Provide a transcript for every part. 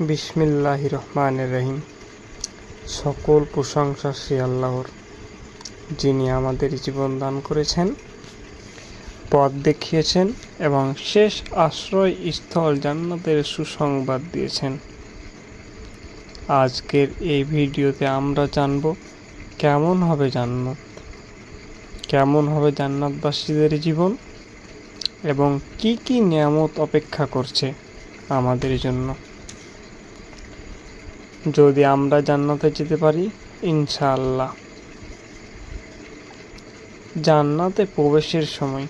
বিসমিল্লাহ রহমান রহিম সকল প্রশংসা শ্রী আল্লাহর, যিনি আমাদের জীবন দান করেছেন, পথ দেখিয়েছেন এবং শেষ আশ্রয় স্থল জান্নাতের সুসংবাদ দিয়েছেন। আজকের এই ভিডিওতে আমরা জানব, কেমন হবে জান্নাত? কেমন হবে জান্নাতবাসীদের জীবন? এবং কি কি নিয়ামত অপেক্ষা করছে আমাদের জন্য? যদি আমরা জান্নাতে যেতে পারি, ইনশাআল্লাহ। জান্নাতে প্রবেশের সময়।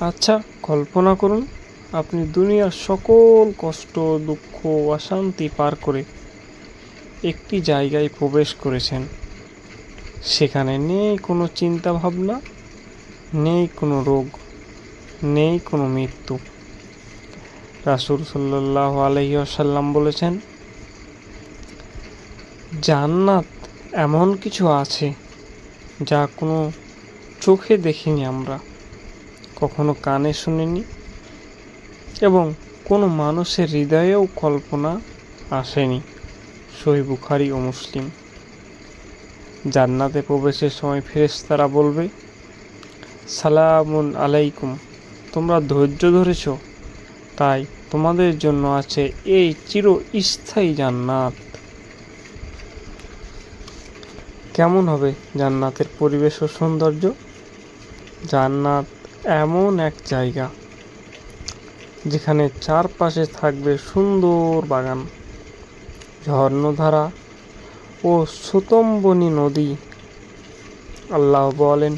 আচ্ছা কল্পনা করুন, আপনি দুনিয়ার সকল কষ্ট, দুঃখ, অশান্তি পার করে একটি জায়গায় প্রবেশ করেছেন। সেখানে নেই কোনো চিন্তা ভাবনা নেই কোনো রোগ, নেই কোনো মৃত্যু। রাসুল সাল্লাহ আলহিসাল্লাম বলেছেন জান্নাত এমন কিছু আছে যা কোনো চোখে দেখিনি আমরা, কখনো কানে শুনিনি এবং কোনো মানুষের হৃদয়েও কল্পনা আসেনি, সহি বুখারি ও মুসলিম। জান্নাতে প্রবেশের সময় ফেরেশতারা বলবে, সালামুন আলাইকুম, তোমরা ধৈর্য ধরেছ, তাই তোমাদের জন্য আছে এই চির স্থায়ী জান্নাত। কেমন হবে জান্নাতের পরিবেশ ও সৌন্দর্য? জান্নাত এমন এক জায়গা যেখানে চারপাশে থাকবে সুন্দর বাগান, ঝর্ণধারা ও সুতম্বনী নদী। আল্লাহ বলেন,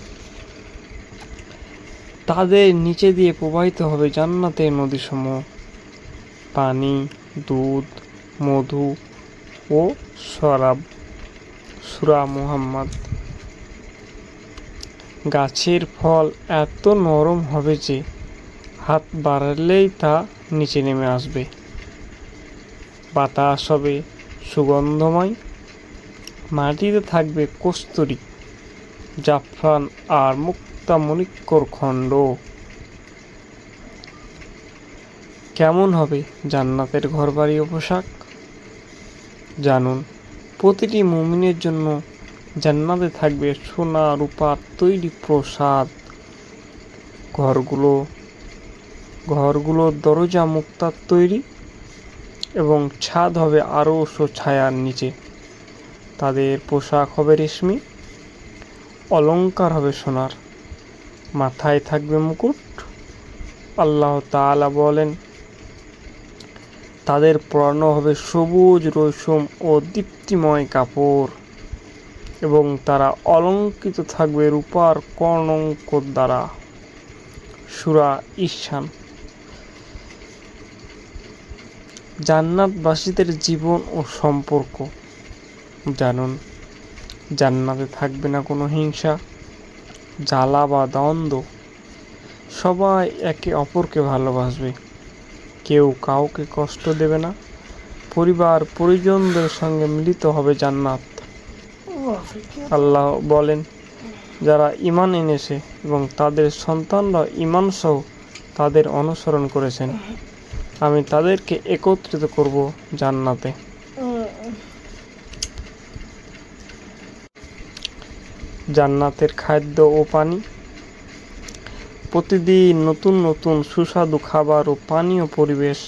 তাদের নিচে দিয়ে প্রবাহিত হবে জান্নাতের নদীসমূহ। পানি, দুধ, মধু ও শরাব। সুরা মুহাম্মদ। গাছের ফল এত নরম হবে যে হাত বাড়ালেই তা নিচে নেমে আসবে। বাতাস হবে সুগন্ধময়, মাটিতে থাকবে কস্তুরি, জাফরান আর মুক্তা মণিক্কর খণ্ড। কেমন হবে জান্নাতের ঘরবাড়ি পোশাক? জানুন। প্রতিটি মুমিনের জন্য জান্নাতে থাকবে সোনা রূপার তৈরি প্রসাদ। ঘরগুলো ঘরগুলোর দরজা মুক্তার তৈরি এবং ছাদ হবে আরও সো ছায়ার নিচে। তাদের পোশাক হবে রেশমি অলঙ্কার হবে সোনার। মাথায় থাকবে মুকুট। আল্লাহ তাআলা বলেন তাদের পরানো হবে সবুজ রসুম ও দীপ্তিময় কাপড়। এবং তারা অলঙ্কিত থাকবে রূপার কর্ণঙ্ক দ্বারা। সুরা ঈশান। জান্নাতবাসীদের জীবন ও সম্পর্ক। জানুন, জান্নাতে থাকবে না কোনো হিংসা, জ্বালা বা দ্বন্দ্ব। সবাই একে অপরকে ভালোবাসবে। কেউ কাউকে কষ্ট দেবে না। পরিবার, পরিজনদের সঙ্গে মিলিত হবে জান্নাত। আল্লাহ বলেন, যারা ইমান এনেছে এবং তাদের সন্তানরা ইমান সহ তাদের অনুসরণ করেছেন, আমি তাদেরকে একত্রিত করব জান্নাতে। জান্নাতের খাদ্য ও পানি প্রতিদিন নতুন নতুন সুস্বাদু খাবার ও পানীয় পরিবেশ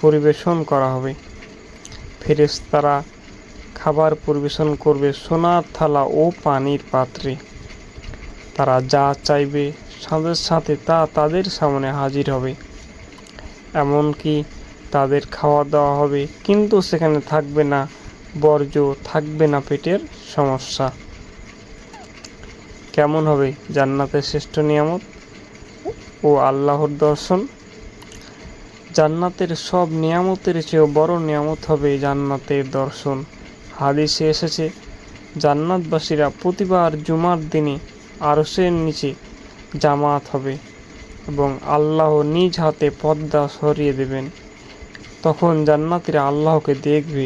পরিবেশন করা হবে। ফেরেশতারা খাবার পরিবেশন করবে সোনার থালা ও পানির পাত্রে। তারা যা চাইবে সাথে সাথে তা তাদের সামনে হাজির হবে। এমনকি তাদের খাওয়া দাওয়া হবে, কিন্তু সেখানে থাকবে না বর্জ্য, থাকবে না পেটের সমস্যা। কেমন হবে জান্নাতের শ্রেষ্ঠ নিয়ামত? ও আল্লাহর দর্শন। জান্নাতের সব নিয়ামতের চেয়েও বড় নিয়ামত হবে জান্নাতের দর্শন। হাদিসে এসেছে, জান্নাতবাসীরা প্রতিবার জুমার দিনে আরসের নিচে জামাত হবে এবং আল্লাহ নিজ হাতে পর্দা সরিয়ে দেবেন। তখন জান্নাতিরা আল্লাহকে দেখবে,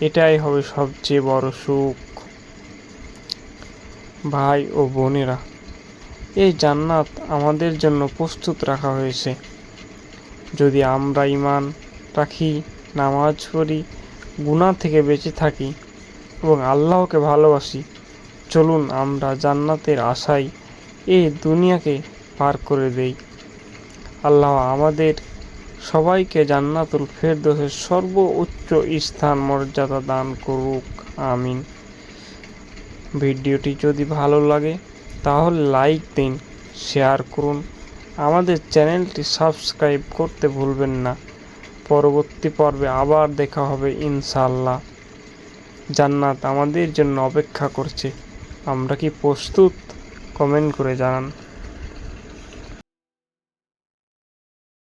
এটাই হবে সবচেয়ে বড় সুখ। ভাই ও বোনেরা এই জান্নাত আমাদের জন্য প্রস্তুত রাখা হয়েছে। যদি আমরা ইমান রাখি, নামাজ পড়ি, গুনাহ থেকে বেঁচে থাকি এবং আল্লাহকে ভালোবাসি, চলুন আমরা জান্নাতের আশায় এই দুনিয়াকে পার করে দেই। আল্লাহ আমাদের সবাইকে জান্নাতুল ফেরদৌসের সর্বোচ্চ স্থান মর্যাদা দান করুক, আমিন। ভিডিওটি যদি ভালো লাগে তাহলে লাইক দিন শেয়ার করুন। আমাদের চ্যানেলটি সাবস্ক্রাইব করতে ভুলবেন না। পরবর্তী পর্বে আবার দেখা হবে ইনশাল্লাহ জান্নাত আমাদের জন্য অপেক্ষা করছে। আমরা কি প্রস্তুত? কমেন্ট করে জানান।